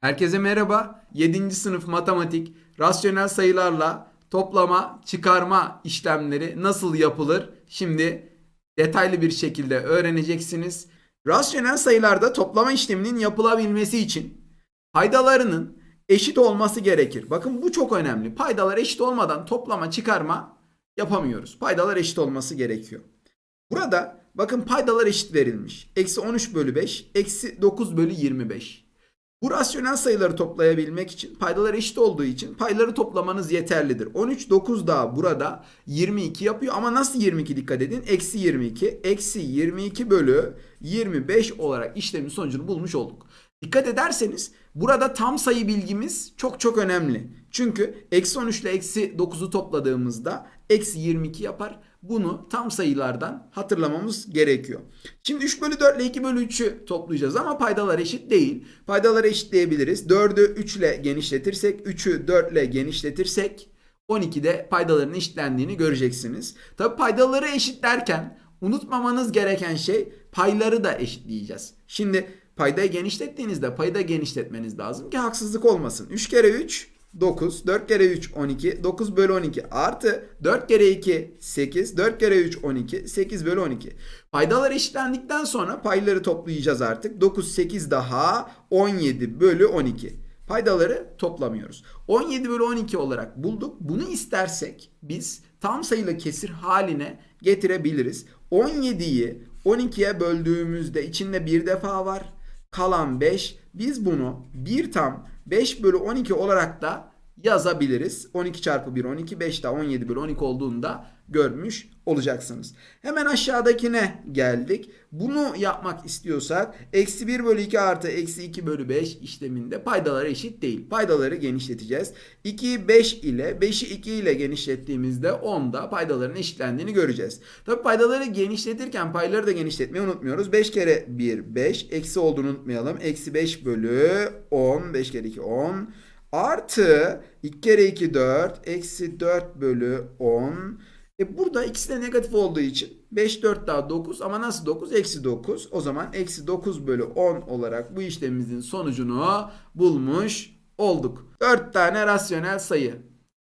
Herkese merhaba. 7. sınıf matematik rasyonel sayılarla toplama, çıkarma işlemleri nasıl yapılır? Şimdi detaylı bir şekilde öğreneceksiniz. Rasyonel sayılarda toplama işleminin yapılabilmesi için paydalarının eşit olması gerekir. Bakın bu çok önemli. Paydalar eşit olmadan toplama, çıkarma yapamıyoruz. Paydalar eşit olması gerekiyor. Burada bakın paydalar eşit verilmiş. Eksi 13 bölü 5, eksi 9 bölü 25. Bu rasyonel sayıları toplayabilmek için paydalar eşit olduğu için payları toplamanız yeterlidir. 13 9 daha burada 22 yapıyor ama nasıl 22 dikkat edin. Eksi 22 eksi 22 bölü 25 olarak işlemin sonucunu bulmuş olduk. Dikkat ederseniz burada tam sayı bilgimiz çok çok önemli. Çünkü eksi 13 ile eksi 9'u topladığımızda eksi 22 yapar. Bunu tam sayılardan hatırlamamız gerekiyor. Şimdi 3 bölü 4 ile 2 bölü 3'ü toplayacağız ama paydalar eşit değil. Paydaları eşitleyebiliriz. 4'ü 3 ile genişletirsek, 3'ü 4 ile genişletirsek 12'de paydaların eşitlendiğini göreceksiniz. Tabi paydaları eşitlerken unutmamanız gereken şey payları da eşitleyeceğiz. Şimdi paydayı genişlettiğinizde payı da genişletmeniz lazım ki haksızlık olmasın. 3 kere 3 9, 4 kere 3 12, 9 bölü 12 artı 4 kere 2 8, 4 kere 3 12, 8 bölü 12. Paydalar eşitlendikten sonra payları toplayacağız artık. 9, 8 daha 17 bölü 12. Paydaları toplamıyoruz. 17 bölü 12 olarak bulduk. Bunu istersek biz tam sayılı kesir haline getirebiliriz. 17'yi 12'ye böldüğümüzde içinde bir defa var. Kalan 5. Biz bunu 1 tam 5 bölü 12 olarak da yazabiliriz. 12 çarpı 1 12 5 daha 17 bölü 12 olduğunda görmüş olacaksınız. Hemen aşağıdakine geldik. Bunu yapmak istiyorsak eksi 1 bölü 2 artı eksi 2 bölü 5 işleminde paydalar eşit değil. Paydaları genişleteceğiz. 2'yi 5 ile 5'i 2 ile genişlettiğimizde 10'da paydaların eşitlendiğini göreceğiz. Tabi paydaları genişletirken payları da genişletmeyi unutmuyoruz. 5 kere 1 5 eksi olduğunu unutmayalım. Eksi 5 bölü 10 5 kere 2 10 artı 2 kere 2 4 eksi 4 bölü 10 e burada ikisi de negatif olduğu için 5 4 daha 9 ama nasıl 9? Eksi 9. O zaman eksi 9 bölü 10 olarak bu işlemimizin sonucunu bulmuş olduk. 4 tane rasyonel sayı.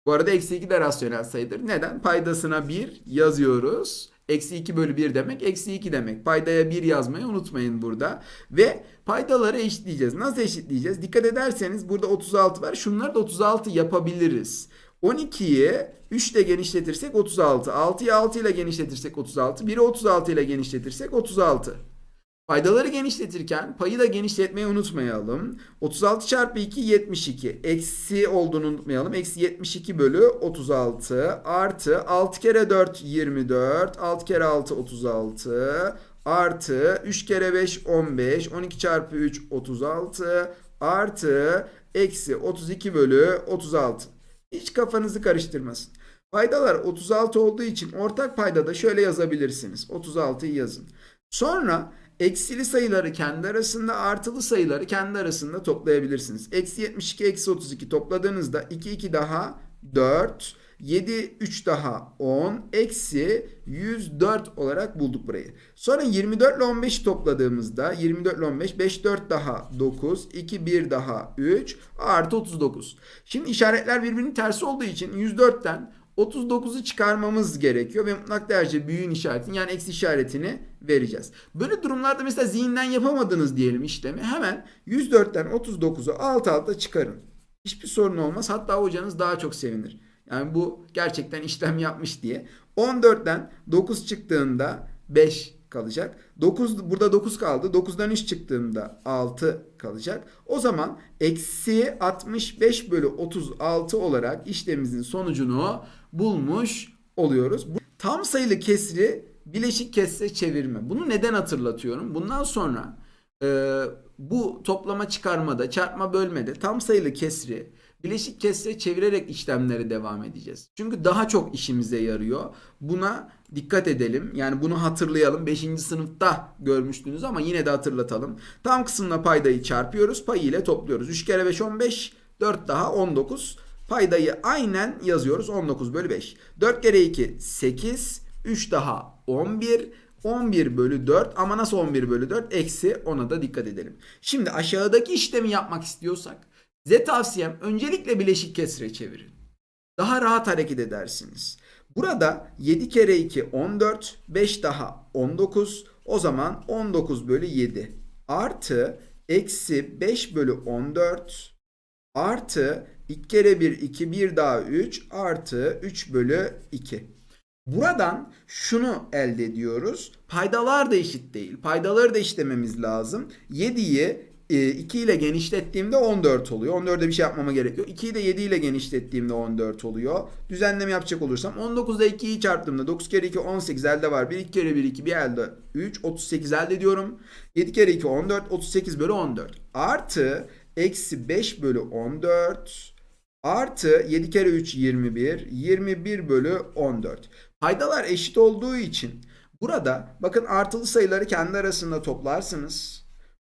Bu arada eksi 2 de rasyonel sayıdır. Neden? Paydasına 1 yazıyoruz. Eksi 2 bölü 1 demek eksi 2 demek. Paydaya 1 yazmayı unutmayın burada. Ve paydaları eşitleyeceğiz. Nasıl eşitleyeceğiz? Dikkat ederseniz burada 36 var. Şunları da 36 yapabiliriz. 12'yi 3 ile genişletirsek 36. 6'yı 6 ile genişletirsek 36. 1'i 36 ile genişletirsek 36. Paydaları genişletirken payı da genişletmeyi unutmayalım. 36 çarpı 2 72. Eksi olduğunu unutmayalım. Eksi 72 bölü 36 artı 6 kere 4 24. 6 kere 6 36 artı 3 kere 5 15. 12 çarpı 3 36 artı eksi 32 bölü 36. Hiç kafanızı karıştırmasın. Paydalar 36 olduğu için ortak paydada şöyle yazabilirsiniz. 36'yı yazın. Sonra eksili sayıları kendi arasında artılı sayıları kendi arasında toplayabilirsiniz. Eksi 72 eksi 32 topladığınızda 2 2 daha 4 7 3 daha 10 eksi 104 olarak bulduk burayı. Sonra 24 ile 15'i topladığımızda 24 ile 15 5 4 daha 9 2 1 daha 3 artı 39. Şimdi işaretler birbirinin tersi olduğu için 104'ten 39'u çıkarmamız gerekiyor ve mutlak derece büyüğün işaretini yani eksi işaretini vereceğiz. Böyle durumlarda mesela zihinden yapamadınız diyelim işlemi hemen 104'ten 39'u alt alta çıkarın. Hiçbir sorun olmaz hatta hocanız daha çok sevinir. Yani bu gerçekten işlem yapmış diye. 14'ten 9 çıktığında 5 kalacak. 9 burada 9 kaldı. 9'dan 3 çıktığında 6 kalacak. O zaman eksi 65 bölü 36 olarak işlemimizin sonucunu bulmuş oluyoruz. Bu, tam sayılı kesri bileşik kesre çevirme. Bunu neden hatırlatıyorum? Bundan sonra e, bu toplama çıkarmada, çarpma bölmede tam sayılı kesri bileşik kesre çevirerek işlemlere devam edeceğiz. Çünkü daha çok işimize yarıyor. Buna dikkat edelim. Yani bunu hatırlayalım. 5. sınıfta görmüştünüz ama yine de hatırlatalım. Tam kısımla paydayı çarpıyoruz. Payı ile topluyoruz. 3 kere 5 15. 4 daha 19. Paydayı aynen yazıyoruz. 19 bölü 5. 4 kere 2 8. 3 daha 11. 11 bölü 4 ama nasıl 11 bölü 4? Eksi ona da dikkat edelim. Şimdi aşağıdaki işlemi yapmak istiyorsak size tavsiyem öncelikle bileşik kesre çevirin. Daha rahat hareket edersiniz. Burada 7 kere 2 14, 5 daha 19. O zaman 19 bölü 7 artı eksi 5 bölü 14 artı 2 kere 1 2 1 daha 3 artı 3 bölü 2. Buradan şunu elde ediyoruz. Paydalar da eşit değil. Paydaları da işlememiz lazım. 7'yi 2 ile genişlettiğimde 14 oluyor. 14'e bir şey yapmama gerek yok. 2'yi de 7 ile genişlettiğimde 14 oluyor. Düzenleme yapacak olursam 19'da 2'yi çarptığımda 9 kere 2 18 elde var. 1 2 kere 1 2 bir elde 3 38 elde ediyorum. 7 kere 2 14 38 bölü 14. Artı eksi 5 bölü 14 artı 7 kere 3 21 21 bölü 14. Paydalar eşit olduğu için burada bakın artılı sayıları kendi arasında toplarsınız.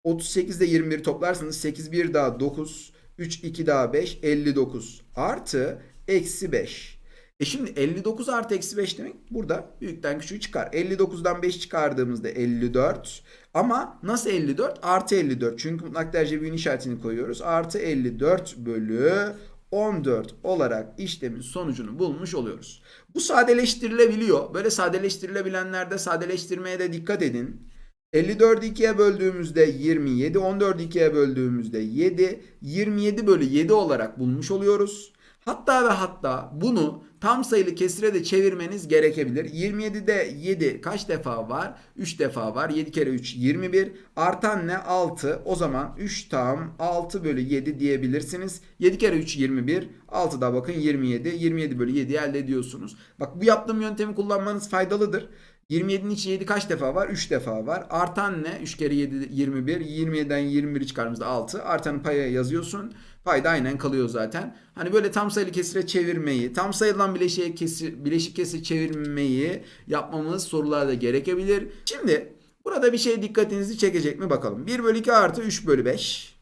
38 ile 21 toplarsınız. 8 1 daha 9. 3 2 daha 5. 59 artı eksi 5. E şimdi 59 artı eksi 5 demek burada büyükten küçüğü çıkar. 59'dan 5 çıkardığımızda 54. Ama nasıl 54? Artı 54. Çünkü mutlak derece büyüğün işaretini koyuyoruz. Artı 54 bölü 14 olarak işlemin sonucunu bulmuş oluyoruz. Bu sadeleştirilebiliyor. Böyle sadeleştirilebilenlerde sadeleştirmeye de dikkat edin. 54'ü 2'ye böldüğümüzde 27, 14'ü 2'ye böldüğümüzde 7, 27 bölü 7 olarak bulmuş oluyoruz. Hatta ve hatta bunu tam sayılı kesire de çevirmeniz gerekebilir. 27'de 7 kaç defa var? 3 defa var. 7 kere 3 21. Artan ne? 6. O zaman 3 tam 6 bölü 7 diyebilirsiniz. 7 kere 3 21. 6 da bakın 27. 27 bölü 7 elde ediyorsunuz. Bak bu yaptığım yöntemi kullanmanız faydalıdır. 27'nin içi 7 kaç defa var? 3 defa var. Artan ne? 3 kere 7 21. 27'den 21'i çıkardığımızda 6. Artanı paya yazıyorsun. Payda aynen kalıyor zaten. Hani böyle tam sayılı kesire çevirmeyi, tam sayılan bileşik kesir, bileşik kesir çevirmeyi yapmamız sorularda gerekebilir. Şimdi burada bir şey dikkatinizi çekecek mi bakalım. 1 bölü 2 artı 3 bölü 5.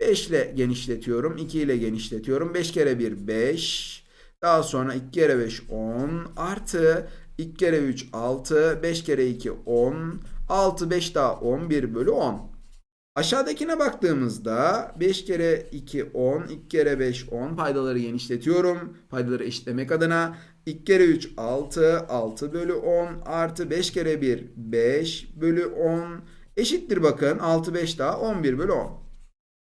5 ile genişletiyorum. 2 ile genişletiyorum. 5 kere 1 5. Daha sonra 2 kere 5 10 artı 2 kere 3 6, 5 kere 2 10, 6 5 daha 11 bölü 10. Aşağıdakine baktığımızda 5 kere 2 10, 2 kere 5 10 paydaları genişletiyorum. Paydaları eşitlemek adına 2 kere 3 6, 6 bölü 10 artı 5 kere 1 5 bölü 10 eşittir bakın 6 5 daha 11 bölü 10.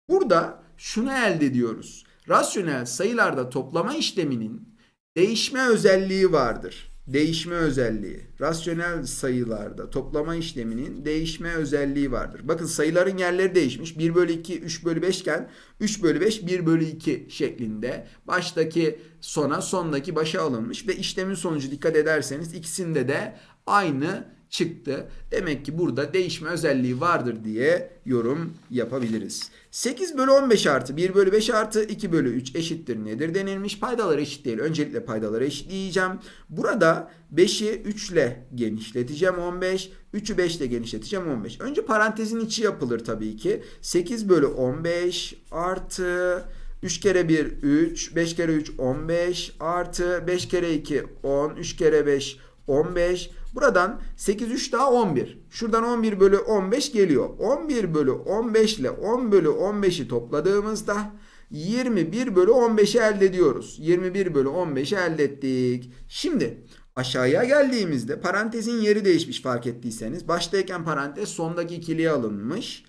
Burada şunu elde ediyoruz. Rasyonel sayılarda toplama işleminin değişme özelliği vardır değişme özelliği. Rasyonel sayılarda toplama işleminin değişme özelliği vardır. Bakın sayıların yerleri değişmiş. 1 bölü 2, 3 bölü 5 iken 3 bölü 5, 1 bölü 2 şeklinde. Baştaki sona, sondaki başa alınmış ve işlemin sonucu dikkat ederseniz ikisinde de aynı çıktı. Demek ki burada değişme özelliği vardır diye yorum yapabiliriz. 8 bölü 15 artı 1 bölü 5 artı 2 bölü 3 eşittir nedir denilmiş. Paydaları eşit değil. Öncelikle paydaları eşitleyeceğim. Burada 5'i 3 ile genişleteceğim 15. 3'ü 5 ile genişleteceğim 15. Önce parantezin içi yapılır tabii ki. 8 bölü 15 artı 3 kere 1 3, 5 kere 3 15 artı 5 kere 2 10, 3 kere 5 15. Buradan 8 3 daha 11. Şuradan 11 bölü 15 geliyor. 11 bölü 15 ile 10 bölü 15'i topladığımızda 21 bölü 15'i elde ediyoruz. 21 bölü 15'i elde ettik. Şimdi aşağıya geldiğimizde parantezin yeri değişmiş fark ettiyseniz. Baştayken parantez sondaki ikiliye alınmış.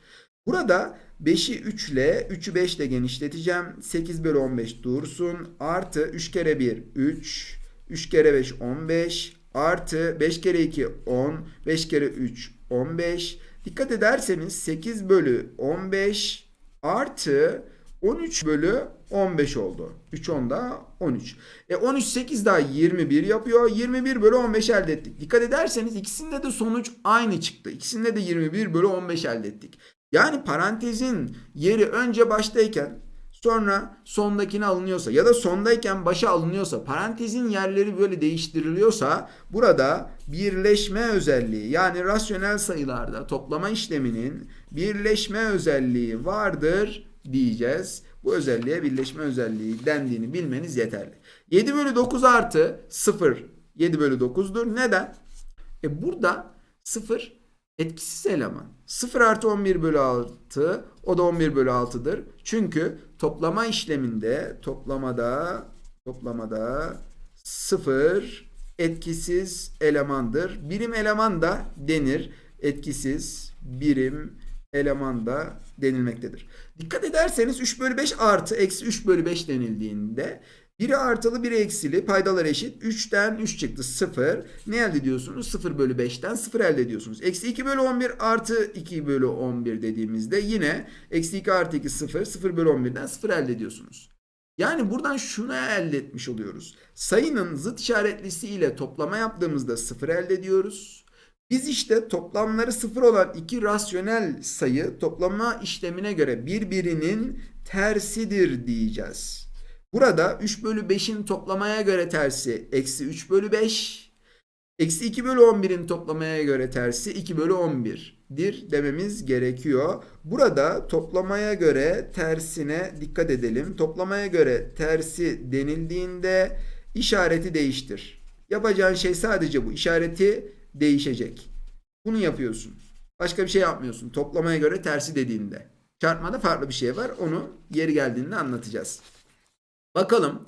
Burada 5'i 3 ile 3'ü 5 ile genişleteceğim. 8 bölü 15 dursun. Artı 3 kere 1 3. 3 kere 5 15 artı 5 kere 2 10, 5 kere 3 15. Dikkat ederseniz 8 bölü 15 artı 13 bölü 15 oldu. 3 10'da 13. E 13 8 daha 21 yapıyor. 21 bölü 15 elde ettik. Dikkat ederseniz ikisinde de sonuç aynı çıktı. İkisinde de 21 bölü 15 elde ettik. Yani parantezin yeri önce baştayken sonra sondakine alınıyorsa ya da sondayken başa alınıyorsa parantezin yerleri böyle değiştiriliyorsa burada birleşme özelliği yani rasyonel sayılarda toplama işleminin birleşme özelliği vardır diyeceğiz. Bu özelliğe birleşme özelliği dendiğini bilmeniz yeterli. 7 bölü 9 artı 0 7 bölü 9'dur. Neden? E burada 0 etkisiz eleman. 0 artı 11 bölü 6 o da 11 bölü 6'dır. Çünkü toplama işleminde toplamada toplamada 0 etkisiz elemandır. Birim eleman da denir. Etkisiz birim eleman da denilmektedir. Dikkat ederseniz 3 bölü 5 artı eksi 3 bölü 5 denildiğinde biri artılı biri eksili paydalar eşit. 3'ten 3 çıktı 0. Ne elde ediyorsunuz? 0 bölü 5'ten 0 elde ediyorsunuz. Eksi 2 bölü 11 artı 2 bölü 11 dediğimizde yine eksi 2 artı 2 0. 0 bölü 11'den 0 elde ediyorsunuz. Yani buradan şunu elde etmiş oluyoruz. Sayının zıt işaretlisi ile toplama yaptığımızda 0 elde ediyoruz. Biz işte toplamları 0 olan iki rasyonel sayı toplama işlemine göre birbirinin tersidir diyeceğiz. Burada 3 bölü 5'in toplamaya göre tersi eksi 3 bölü 5. Eksi 2 bölü 11'in toplamaya göre tersi 2 bölü 11'dir dememiz gerekiyor. Burada toplamaya göre tersine dikkat edelim. Toplamaya göre tersi denildiğinde işareti değiştir. Yapacağın şey sadece bu. İşareti değişecek. Bunu yapıyorsun. Başka bir şey yapmıyorsun. Toplamaya göre tersi dediğinde. Çarpmada farklı bir şey var. Onu yeri geldiğinde anlatacağız. Bakalım.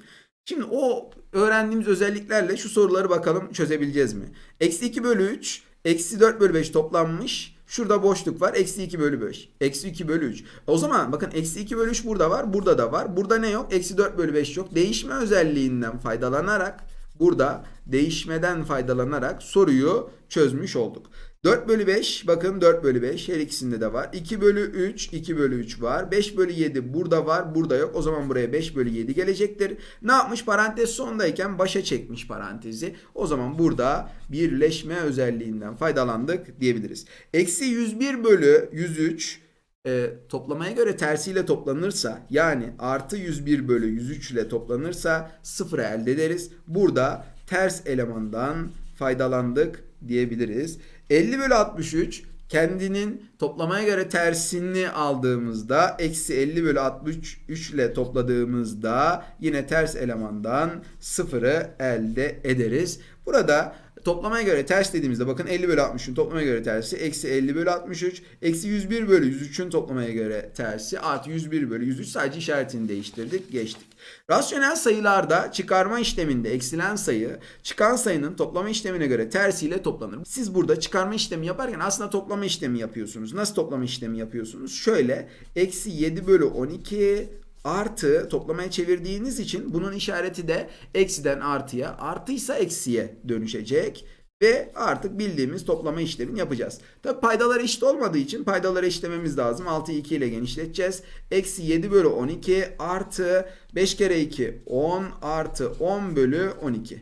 Şimdi o öğrendiğimiz özelliklerle şu soruları bakalım çözebileceğiz mi? Eksi 2 bölü 3, eksi 4 bölü 5 toplanmış. Şurada boşluk var. Eksi 2 bölü 5. Eksi 2 bölü 3. O zaman bakın eksi 2 bölü 3 burada var. Burada da var. Burada ne yok? Eksi 4 bölü 5 yok. Değişme özelliğinden faydalanarak burada değişmeden faydalanarak soruyu çözmüş olduk. 4 bölü 5 bakın 4 bölü 5 her ikisinde de var. 2 bölü 3 2 bölü 3 var. 5 bölü 7 burada var burada yok. O zaman buraya 5 bölü 7 gelecektir. Ne yapmış parantez sondayken başa çekmiş parantezi. O zaman burada birleşme özelliğinden faydalandık diyebiliriz. Eksi 101 bölü 103 e, toplamaya göre tersiyle toplanırsa yani artı 101 bölü 103 ile toplanırsa sıfır elde ederiz. Burada ters elemandan faydalandık diyebiliriz. 50 bölü 63 kendinin toplamaya göre tersini aldığımızda eksi 50 bölü 63 ile topladığımızda yine ters elemandan sıfırı elde ederiz. Burada toplamaya göre ters dediğimizde bakın 50 bölü 60'ın toplamaya göre tersi eksi 50 bölü 63 eksi 101 bölü 103'ün toplamaya göre tersi artı 101 bölü 103 sadece işaretini değiştirdik geçtik. Rasyonel sayılarda çıkarma işleminde eksilen sayı çıkan sayının toplama işlemine göre tersiyle toplanır. Siz burada çıkarma işlemi yaparken aslında toplama işlemi yapıyorsunuz. Nasıl toplama işlemi yapıyorsunuz? Şöyle eksi 7 bölü 12 artı toplamaya çevirdiğiniz için bunun işareti de eksiden artıya artıysa eksiye dönüşecek. Ve artık bildiğimiz toplama işlemini yapacağız. Tabi paydalar eşit olmadığı için paydaları eşitlememiz lazım. 6'yı 2 ile genişleteceğiz. Eksi 7 bölü 12 artı 5 kere 2 10 artı 10 bölü 12.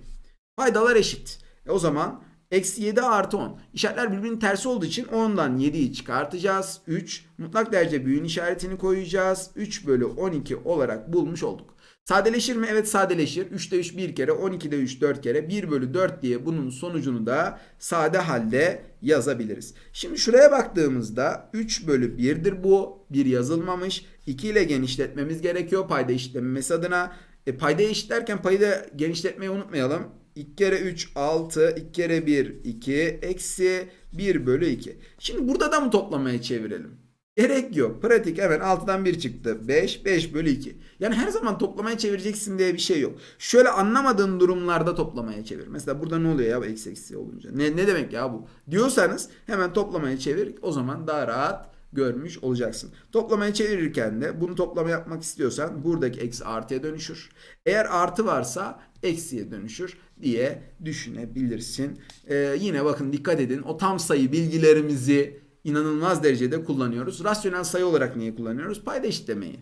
Paydalar eşit. E o zaman eksi 7 artı 10. İşaretler birbirinin tersi olduğu için 10'dan 7'yi çıkartacağız. 3 mutlak derece büyüğün işaretini koyacağız. 3 bölü 12 olarak bulmuş olduk. Sadeleşir mi? Evet sadeleşir. 3'te 3 bir kere, 12'de 3 4 kere, 1 bölü 4 diye bunun sonucunu da sade halde yazabiliriz. Şimdi şuraya baktığımızda 3 bölü 1'dir bu. 1 yazılmamış. 2 ile genişletmemiz gerekiyor payda eşitlememiz adına. E, payda eşitlerken payda genişletmeyi unutmayalım. 2 kere 3 6, 2 kere 1 2, eksi 1 bölü 2. Şimdi burada da mı toplamaya çevirelim? Gerek yok. Pratik hemen 6'dan 1 çıktı. 5, 5 bölü 2. Yani her zaman toplamaya çevireceksin diye bir şey yok. Şöyle anlamadığın durumlarda toplamaya çevir. Mesela burada ne oluyor ya eksi eksi olunca? Ne, ne demek ya bu? Diyorsanız hemen toplamaya çevir. O zaman daha rahat görmüş olacaksın. Toplamaya çevirirken de bunu toplama yapmak istiyorsan buradaki eksi artıya dönüşür. Eğer artı varsa eksiye dönüşür diye düşünebilirsin. Ee, yine bakın dikkat edin o tam sayı bilgilerimizi inanılmaz derecede kullanıyoruz. Rasyonel sayı olarak niye kullanıyoruz? Payda eşitlemeyi.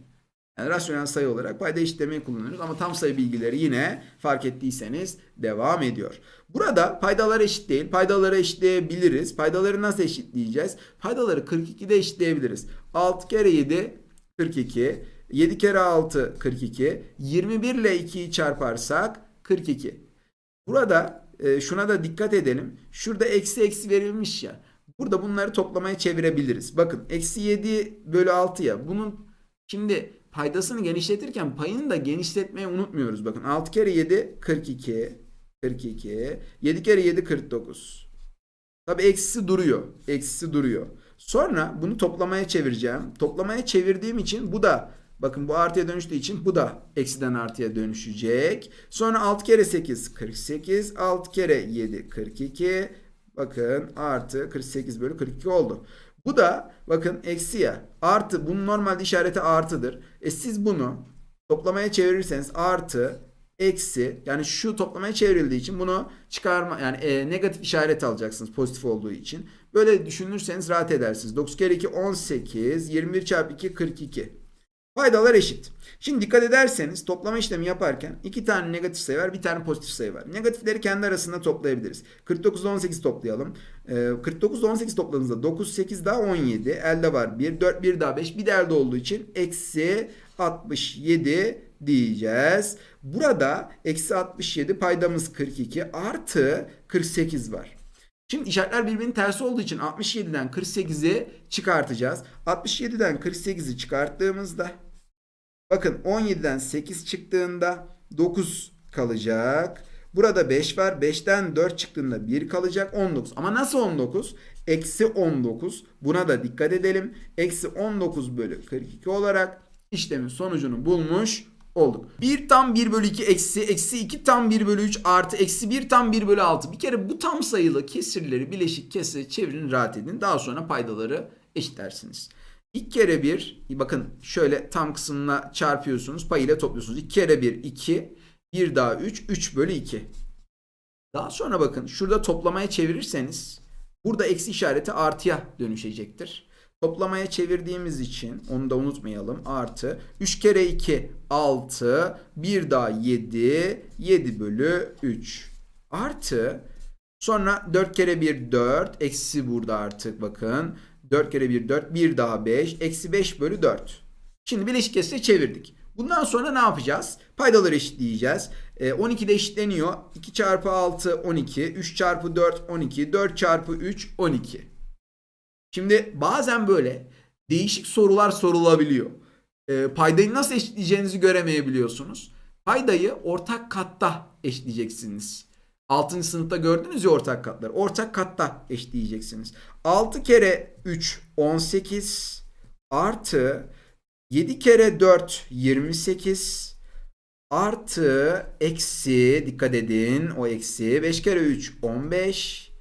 Yani rasyonel sayı olarak payda eşitlemeyi kullanıyoruz ama tam sayı bilgileri yine fark ettiyseniz devam ediyor. Burada paydalar eşit değil. Paydaları eşitleyebiliriz. Paydaları nasıl eşitleyeceğiz? Paydaları 42'de eşitleyebiliriz. 6 kere 7 42. 7 kere 6 42. 21 ile 2'yi çarparsak 42. Burada e, şuna da dikkat edelim. Şurada eksi eksi verilmiş ya. Burada bunları toplamaya çevirebiliriz. Bakın eksi 7 bölü 6 ya. Bunun şimdi paydasını genişletirken payını da genişletmeyi unutmuyoruz. Bakın 6 kere 7 42. 42. 7 kere 7 49. Tabi eksisi duruyor. Eksisi duruyor. Sonra bunu toplamaya çevireceğim. Toplamaya çevirdiğim için bu da bakın bu artıya dönüştüğü için bu da eksiden artıya dönüşecek. Sonra 6 kere 8 48. 6 kere 7 42. Bakın artı 48 bölü 42 oldu. Bu da bakın eksi ya. Artı bunun normalde işareti artıdır. E siz bunu toplamaya çevirirseniz artı eksi yani şu toplamaya çevrildiği için bunu çıkarma yani e, negatif işaret alacaksınız pozitif olduğu için. Böyle düşünürseniz rahat edersiniz. 9 kere 2 18 21 çarpı 2 42. Paydalar eşit. Şimdi dikkat ederseniz toplama işlemi yaparken iki tane negatif sayı var, bir tane pozitif sayı var. Negatifleri kendi arasında toplayabiliriz. 49 ile 18 toplayalım. Ee, 49 ile 18 topladığımızda 9, 8 daha 17. Elde var 1, 4, 1 daha 5. Bir de olduğu için eksi 67 diyeceğiz. Burada eksi 67 paydamız 42 artı 48 var. Şimdi işaretler birbirinin tersi olduğu için 67'den 48'i çıkartacağız. 67'den 48'i çıkarttığımızda bakın 17'den 8 çıktığında 9 kalacak. Burada 5 var. 5'ten 4 çıktığında 1 kalacak. 19. Ama nasıl 19? Eksi 19. Buna da dikkat edelim. Eksi 19 bölü 42 olarak işlemin sonucunu bulmuş olduk. 1 tam 1 bölü 2 eksi, eksi 2 tam 1 bölü 3 artı, eksi 1 tam 1 bölü 6. Bir kere bu tam sayılı kesirleri bileşik kesire çevirin rahat edin. Daha sonra paydaları eşitlersiniz. 2 kere 1 bakın şöyle tam kısmına çarpıyorsunuz pay ile topluyorsunuz. 2 kere 1 2 1 daha 3 3 bölü 2. Daha sonra bakın şurada toplamaya çevirirseniz burada eksi işareti artıya dönüşecektir. Toplamaya çevirdiğimiz için onu da unutmayalım. Artı 3 kere 2 6 1 daha 7 7 bölü 3 artı sonra 4 kere 1 4 eksi burada artık bakın 4 kere 1 4 1 daha 5 eksi 5 bölü 4. Şimdi bileşik kesre çevirdik. Bundan sonra ne yapacağız? Paydaları eşitleyeceğiz. E, 12 de eşitleniyor. 2 çarpı 6 12. 3 çarpı 4 12. 4 çarpı 3 12. Şimdi bazen böyle değişik sorular sorulabiliyor. E, paydayı nasıl eşitleyeceğinizi göremeyebiliyorsunuz. Paydayı ortak katta eşitleyeceksiniz. 6. sınıfta gördünüz ya ortak katlar. Ortak katta eşitleyeceksiniz. 6 kere 3 18 artı 7 kere 4 28 artı eksi dikkat edin o eksi 5 kere 3 15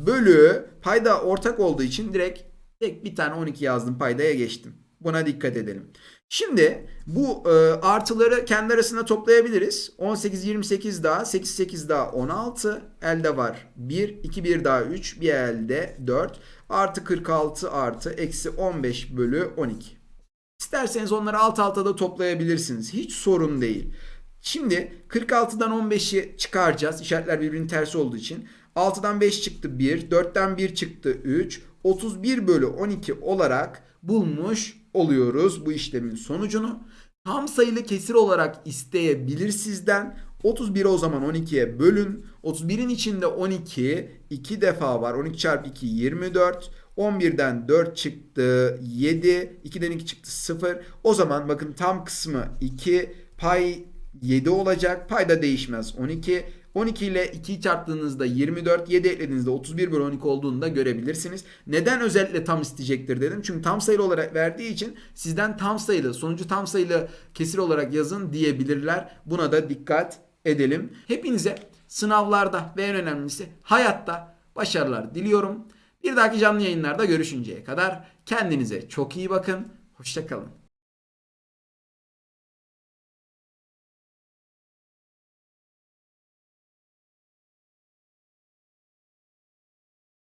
bölü payda ortak olduğu için direkt tek bir tane 12 yazdım paydaya geçtim. Buna dikkat edelim. Şimdi bu e, artıları kendi arasında toplayabiliriz. 18 28 daha 8 8 daha 16 elde var 1 2 1 daha 3 bir elde 4 artı 46 artı eksi 15 bölü 12. İsterseniz onları alt alta da toplayabilirsiniz. Hiç sorun değil. Şimdi 46'dan 15'i çıkaracağız. İşaretler birbirinin tersi olduğu için. 6'dan 5 çıktı 1. 4'ten 1 çıktı 3. 31 bölü 12 olarak bulmuş oluyoruz bu işlemin sonucunu. Tam sayılı kesir olarak isteyebilir sizden. 31'i o zaman 12'ye bölün. 31'in içinde 12 2 defa var. 12 çarpı 2 24. 11'den 4 çıktı 7. 2'den 2 çıktı 0. O zaman bakın tam kısmı 2. Pay 7 olacak. Payda değişmez 12. 12 ile 2'yi çarptığınızda 24, 7 eklediğinizde 31 bölü 12 olduğunu da görebilirsiniz. Neden özellikle tam isteyecektir dedim. Çünkü tam sayılı olarak verdiği için sizden tam sayılı, sonucu tam sayılı kesir olarak yazın diyebilirler. Buna da dikkat edelim. Hepinize sınavlarda ve en önemlisi hayatta başarılar diliyorum. Bir dahaki canlı yayınlarda görüşünceye kadar kendinize çok iyi bakın. Hoşçakalın.